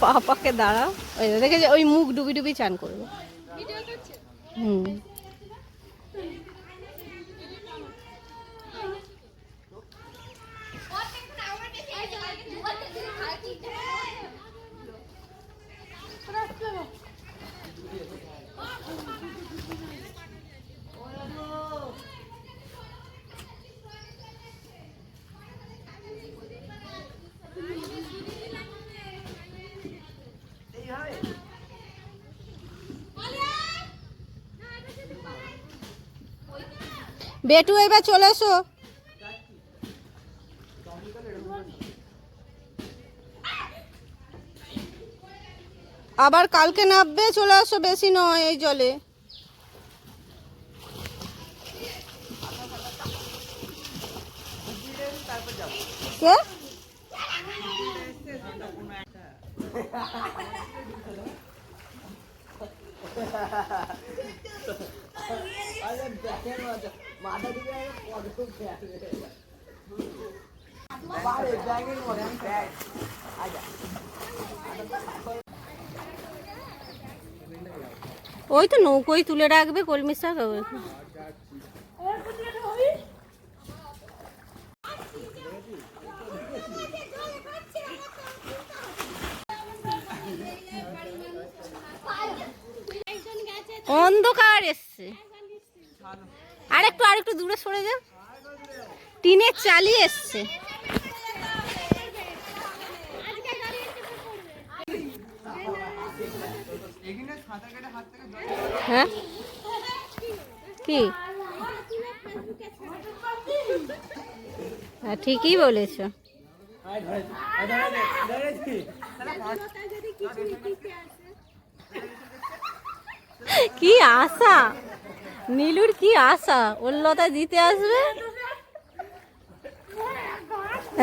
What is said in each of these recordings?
পাপাকে দাঁড়া ওই দেখে যে ওই মুখ ডুবি ডুবি চান করবে হুম বেটু এবার চলে এসো। আবার কালকে নামবে চলে আসো বেশি নয় এই জলে। কে? ওই তো নৌকোই তুলে রাখবে কলমি শাক। অন্ধকার এসছে আর একটু আর একটু দূরে সরে যা টিনের চালি এসছে। হ্যাঁ? কি? হ্যাঁ ঠিকই বলেছ। কি আশা? নীলুর কি আশা? ওল্লতা দিতে আসবে?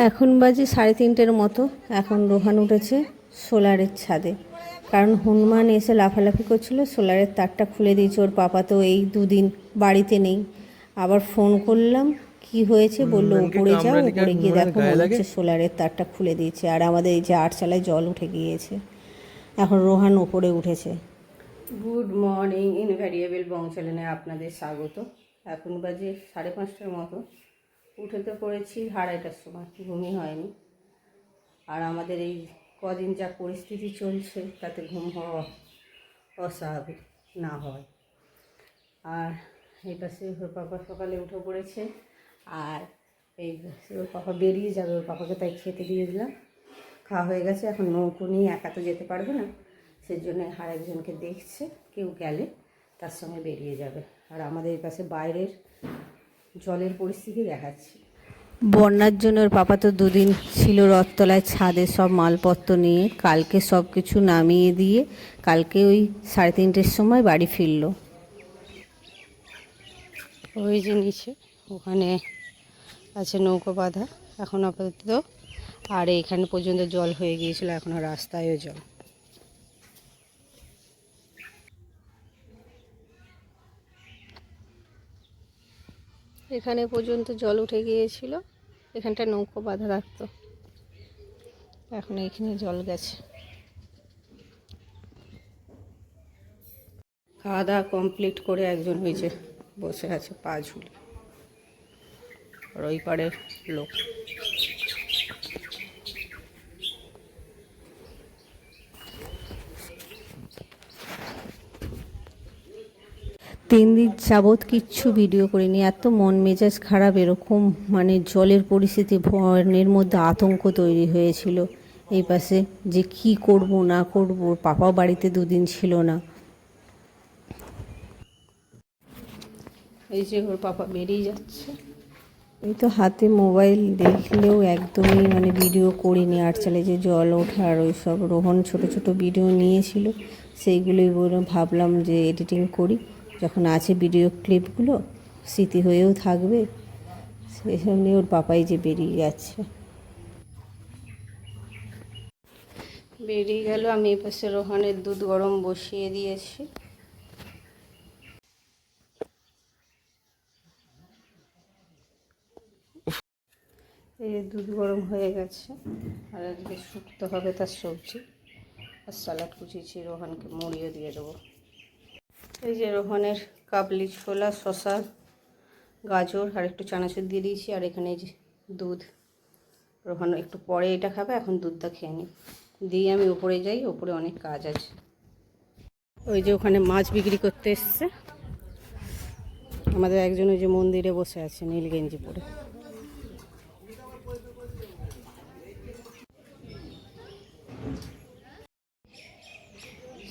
এখন বাজে সাড়ে তিনটের মতো। এখন রোহান উঠেছে সোলারের ছাদে। কারণ হনুমান এসে লাফালাফি করছিল সোলারের তারটা খুলে দিয়েছে। ওর পাপা তো এই দুদিন বাড়িতে নেই। আবার ফোন করলাম কি হয়েছে? বলল উপরে যাও উপরে গিয়ে দেখো মনে হচ্ছে সোলারের তারটা খুলে দিয়েছে। আর আমাদের এই যে আটচালায় জল উঠে গিয়েছে। এখন রোহান উপরে উঠেছে। গুড মর্নিং ইনভ্যারিয়েবল বংশালনে আপনাদের স্বাগত। এখন বাজে সাড়ে পাঁচটার মতো। উঠে তো পড়েছি আড়াইটার সময়, ঘুমই হয়নি। আর আমাদের এই কদিন যা পরিস্থিতি চলছে, তাতে ঘুম হওয়া অস্বাভাবিক, না হয়। আর এই পাশে ওর পাপা সকালে উঠে পড়েছে, আর এই ওর পাপা বেরিয়ে যাবে, ওর পাপাকে তাই খেতে দিয়ে দিলাম। খাওয়া হয়ে গেছে, এখন নৌকো নিয়ে একা তো যেতে পারবে না। সেই জন্য আর একজনকে দেখছে কেউ গেলে তার সঙ্গে বেরিয়ে যাবে। আর আমাদের এই পাশে বাইরের জলের পরিস্থিতি দেখাচ্ছি। বন্যার জন্য ওর পাপা তো দুদিন ছিল রথতলায় ছাদে সব মালপত্র নিয়ে কালকে সব কিছু নামিয়ে দিয়ে কালকে ওই সাড়ে তিনটের সময় বাড়ি ফিরলো। ওই যে নিচে ওখানে আছে নৌকো বাঁধা। এখন আপাতত আর এখানে পর্যন্ত জল হয়ে গিয়েছিল এখনও রাস্তায়ও জল। এখানে পর্যন্ত জল উঠে গিয়েছিল। এখানটা নৌকো বাঁধা থাকতো। এখন এখানে জল গেছে। খাওয়া দাওয়া কমপ্লিট করে একজন হয়েছে বসে আছে পা ঝুলে। আর ওই পাড়ের লোক। তিন দিন যাবৎ কিচ্ছু ভিডিও করিনি। এত মন মেজাজ খারাপ, এরকম মানে জলের পরিস্থিতি ভয়ানের মধ্যে আতঙ্ক তৈরি হয়েছিল। এই পাশে যে কি করব, না করব পাপা বাড়িতে দুদিন ছিল না। এই যে ওর পাপা বেরিয়ে যাচ্ছে। এই তো হাতে মোবাইল দেখলেও একদমই মানে ভিডিও করিনি, আর চালে যে জল ওঠার ওই সব রোহন ছোট ছোট ভিডিও নিয়েছিল, সেইগুলোই বলে ভাবলাম যে এডিটিং করি। যখন আছে ভিডিও ক্লিপগুলো স্মৃতি হয়েও থাকবে। সেসব নিয়ে ওর পাপাই যে বেরিয়ে যাচ্ছে। বেরিয়ে গেল, আমি এপাশে রোহানের দুধ গরম বসিয়ে দিয়েছি। এই দুধ গরম হয়ে গেছে, আর আজকে শুক্তো হবে তার সবজি। আর স্যালাড কুচিয়েছি রোহানকে মুড়িয়ে দিয়ে দেবো। এই যে রোহানের কাবলি ছোলা শশা গাজর আর একটু চানাচুর দিয়ে দিয়েছি। আর এখানে এই যে দুধ। রোহান একটু পরে এটা খাবে, এখন দুধটা খেয়ে নিই। দিয়ে আমি উপরে যাই, উপরে অনেক কাজ আছে। ওই যে ওখানে মাছ বিক্রি করতে এসছে। আমাদের একজন ওই যে মন্দিরে বসে আছে নীল গেঞ্জি পরে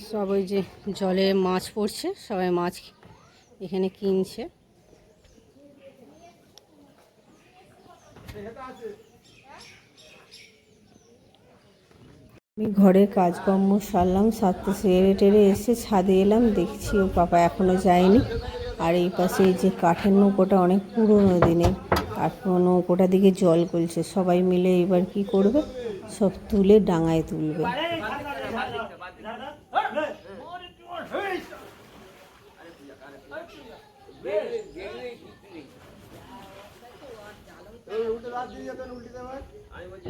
সব ওই যে জলে মাছ পড়ছে, সবাই মাছ এখানে কিনছে। আমি ঘরের কাজকর্ম সারলাম, সারতে সেরে টেরে এসে ছাদে এলাম, দেখছি ও পাপা এখনও যায়নি। আর এই পাশে এই যে কাঠের নৌকোটা অনেক পুরনো দিনের, আর নৌকোটা দিকে জল গলছে। সবাই মিলে এবার কি করবে? সব তুলে ডাঙায় তুলবে। উল্টে লাভ দিয়ে যেতেন উল্টে দেবেন আমি বলছি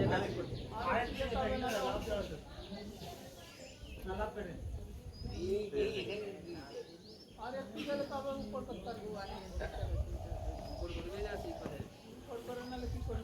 আর একটু গেলে তবে উপর করতে পারবো উপর করে না কি করে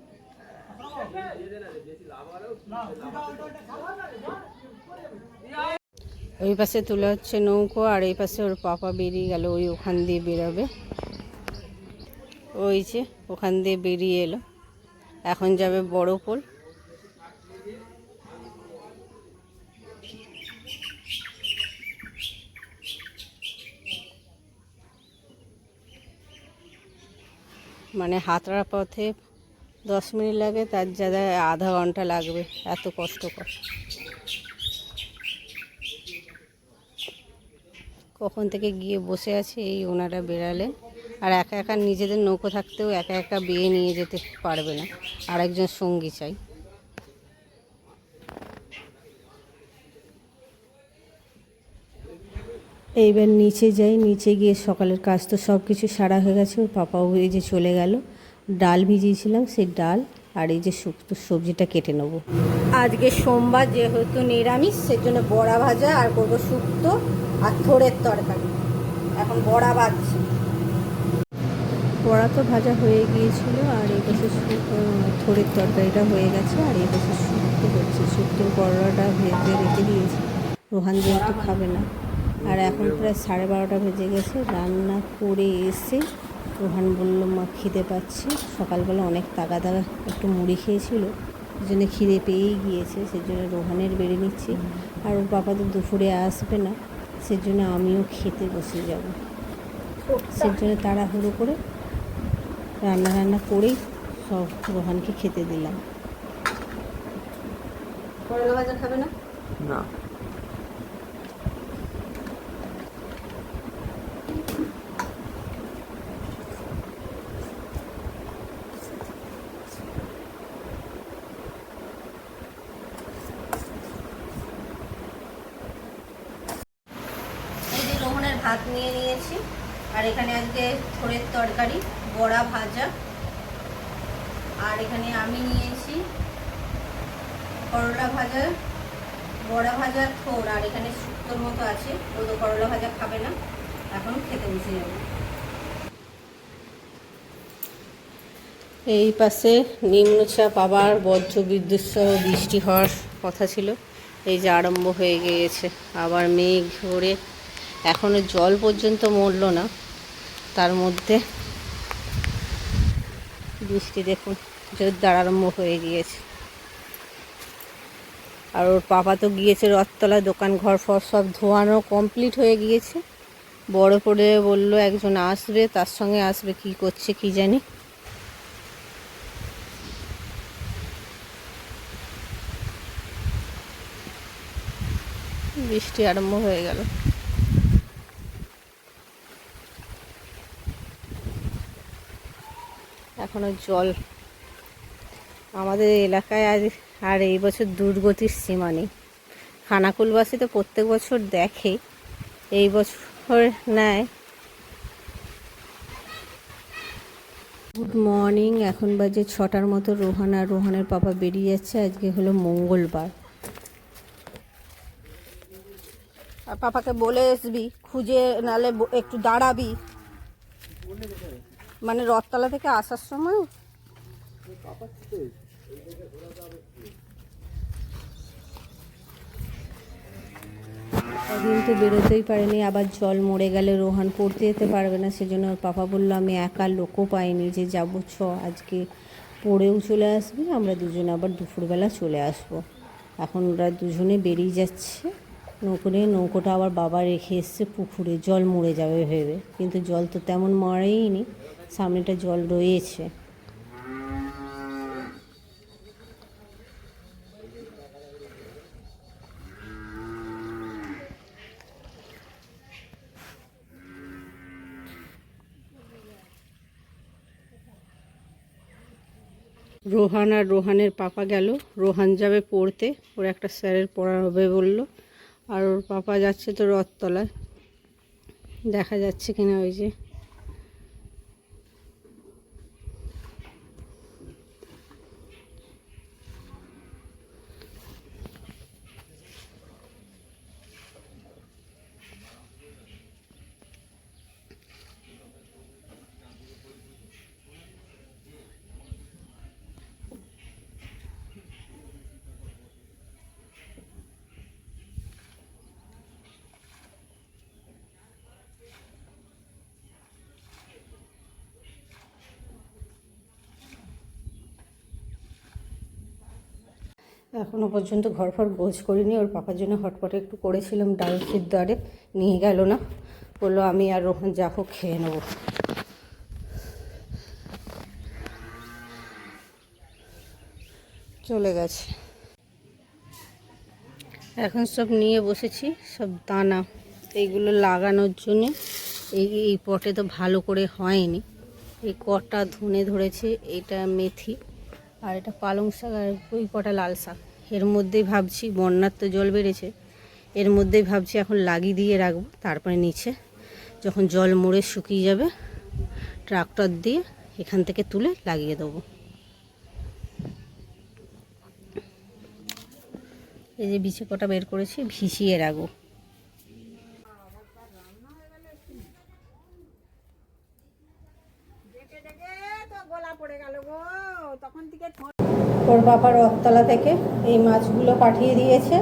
ওই পাশে তুলে হচ্ছে নৌকো আর এই পাশে ওর পাপা বেরিয়ে গেল, ওই ওখান দিয়ে বেরোবে। ওই যে ওখান দিয়ে বেরিয়ে এলো। এখন যাবে বড় পোল। মানে হাতড়া পথে দশ মিনিট লাগে, তার জায়গায় আধা ঘণ্টা লাগবে, এত কষ্টকর কখন থেকে গিয়ে বসে আছে, এই ওনারা বেড়ালেন আর একা একা নিজেদের নৌকো থাকতেও একা একা বিয়ে নিয়ে যেতে পারবে না। আরেকজন সঙ্গী চাই। এইবার নিচে যাই, নিচে গিয়ে সকালের কাজ তো সব কিছু সারা হয়ে গেছে, ওর পাপাও এই যে চলে গেল। ডাল ভিজিয়েছিলাম সেই ডাল আর এই যে শুক্তো সবজিটা কেটে নেব। আজকে সোমবার যেহেতু নিরামিষ সেজন্য বড়া ভাজা আর করব শুক্তো আর থোড়ের তরকারি। এখন বড়া ভাজছি বড়া তো ভাজা হয়ে গিয়েছিল আর এই পাশে থোড়ের তরকারিটা হয়ে গেছে আর এই পাশে শুক্তো হচ্ছে। শুক্তোর বড়াটা ভেজে রেখে দিয়েছি। রোহান যেহেতু খাবে না। আর এখন প্রায় সাড়ে বারোটা বেজে গেছে। রান্না করে এসে রোহান বলল মা খিদে পাচ্ছে। সকালবেলা অনেক তাগা তাগা একটু মুড়ি খেয়েছিল সেই জন্য খিদে পেয়েই গিয়েছে সেই জন্য রোহানের বেড়ে নিচ্ছি। আর ওর বাবা তো দুপুরে আসবে না সেজন্য আমিও খেতে বসে যাব। সেই জন্য তাড়াহুড়ো করে রান্না রান্না করেই সব রোহানকে খেতে দিলাম। করলা ভাজা খাবে না? না এই যে রোহনের ভাত নিয়ে নিয়েছি। আর এখানে আজকে থোড়ের তরকারি, বড়া ভাজা। আর এখানে আমি নিয়েছি করলা ভাজা, বড়া ভাজা, থোড়। আর এখানে শুক্তোর মতো আছে। ও তো করলা ভাজা খাবে না। এখন খেতে বসে যাব। এই পাশে নিম্নচাপ আবার বজ্র বিদ্যুৎ সহ বৃষ্টি হওয়ার কথা ছিল। এই যে আরম্ভ হয়ে গিয়েছে। আবার মেঘ ধরে এখনও জল পর্যন্ত মরলো না। তার মধ্যে বৃষ্টি দেখুন, জোরদার আরম্ভ হয়ে গিয়েছে। আর ওর পাপা তো গিয়েছে রথতলায় দোকান, ঘর, ফর সব ধোয়ানো কমপ্লিট হয়ে গিয়েছে। বড় করে বলল, একজন আসবে, তার সঙ্গে আসবে, কি করছে কি জানি? বৃষ্টি আরম্ভ হয়ে গেল। এখনও জল। আমাদের এলাকায় আজ, আর এই বছর দুর্গতির সীমা নেই। খানাকুলবাসী তো প্রত্যেক বছর দেখে। এই বছর নেয় গুড মর্নিং। এখন বাজে ছটার মতো। রোহান আর রোহানের পাপা বেরিয়ে যাচ্ছে। আজকে হলো মঙ্গলবার। আর পাপাকে বলে আসবি খুঁজে নালে একটু দাঁড়াবি। মানে রথতলা থেকে আসার সময়? কদিন তো বেরোতেই পারেনি, আবার জল মরে গেলে রোহান পড়তে যেতে পারবে না, সেজন্য ওর পাপা বলল, আমি একা লোকও পাইনি যে যাব, ছ, আজকে পড়েও চলে আসবি, আমরা দুজনে আবার দুপুরবেলা চলে আসব। এখন ওরা দুজনে বেরিয়ে যাচ্ছে, নৌকো নিয়ে, নৌকোটা আবার বাবা রেখে এসছে পুকুরে, জল মরে যাবে ভেবে, কিন্তু জল তো তেমন মরেইনি সামনেটা জল রয়েছে। রোহান আর রোহানের পাপা গেল। রোহান যাবে পড়তে। ওর একটা স্যারের পড়া হবে বলল। আর ওর পাপা যাচ্ছে তো রথতলায়। দেখা যাচ্ছে কিনা ওই যে। এখনও পর্যন্ত ঘর ফর গোছ করিনি, ওর পাপার জন্য হটপটে একটু করেছিলাম, ডাল সিদ্ধ আরে, নিয়ে গেল না। বলল, আমি আর রোহন যা হোক খেয়ে নেব। চলে গেছে। এখন সব নিয়ে বসেছি, সব দানা এইগুলো লাগানোর জন্য। এই এই পটে তো ভালো করে হয়নি। এই কটা ধনে ধরেছে, এটা মেথি। আর এটা পালং শাক আর ওই কটা লাল শাক। এর মধ্যেই ভাবছি বন্যার তো জল বেড়েছে, এর মধ্যেই ভাবছি এখন লাগিয়ে দিয়ে রাখব, তারপরে নিচে যখন জল মরে শুকিয়ে যাবে, ট্রাক্টর দিয়ে এখান থেকে তুলে লাগিয়ে দেবো। এই যে বিছে কটা বের করেছি, ভিজিয়ে রাখব। ওর বাবা রথতলা থেকে এই মাছগুলো পাঠিয়ে দিয়েছে।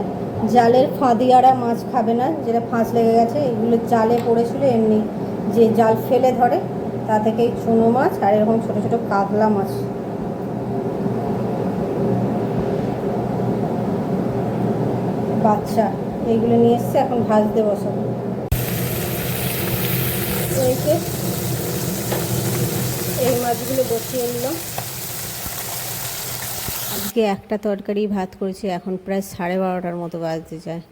জালের ফাঁদিয়ারা মাছ খাবে না, যেটা ফাঁস লেগে গেছে, এগুলো জালে পড়েছিল, এমনি যে জাল ফেলে ধরে, তা থেকে চুনো মাছ আর এরকম ছোট ছোট কাতলা মাছ। বাচ্চা, এইগুলো নিয়ে এসছে, এখন ভাজতে এই এই মাছগুলো বসিয়ে নিলাম আজকে একটা তরকারি ভাত করেছি এখন প্রায় সাড়ে বারোটার মতো বাজতে যায়।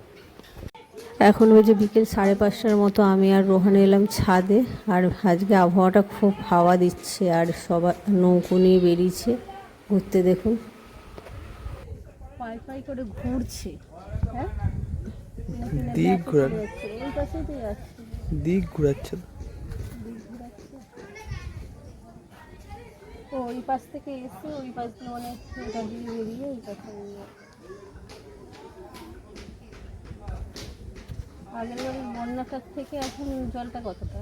এখন ওই যে বিকেল সাড়ে পাঁচটার মতো আমি আর রোহান এলাম ছাদে আর আজকে আবহাওয়াটা খুব হাওয়া দিচ্ছে আর সবার নৌকো নিয়ে বেরিয়েছে ঘুরতে দেখুন। পাই পাই করে ঘুরছে। হ্যাঁ? দিক দিক ঘোরাচ্ছে ওই পাশ থেকে এসে ওই পাশ দিয়ে মানে ওটা দিয়ে বেরিয়ে ওই পাশে। আগের বাড়ির বন্যাটার থেকে এখন জলটা কতটা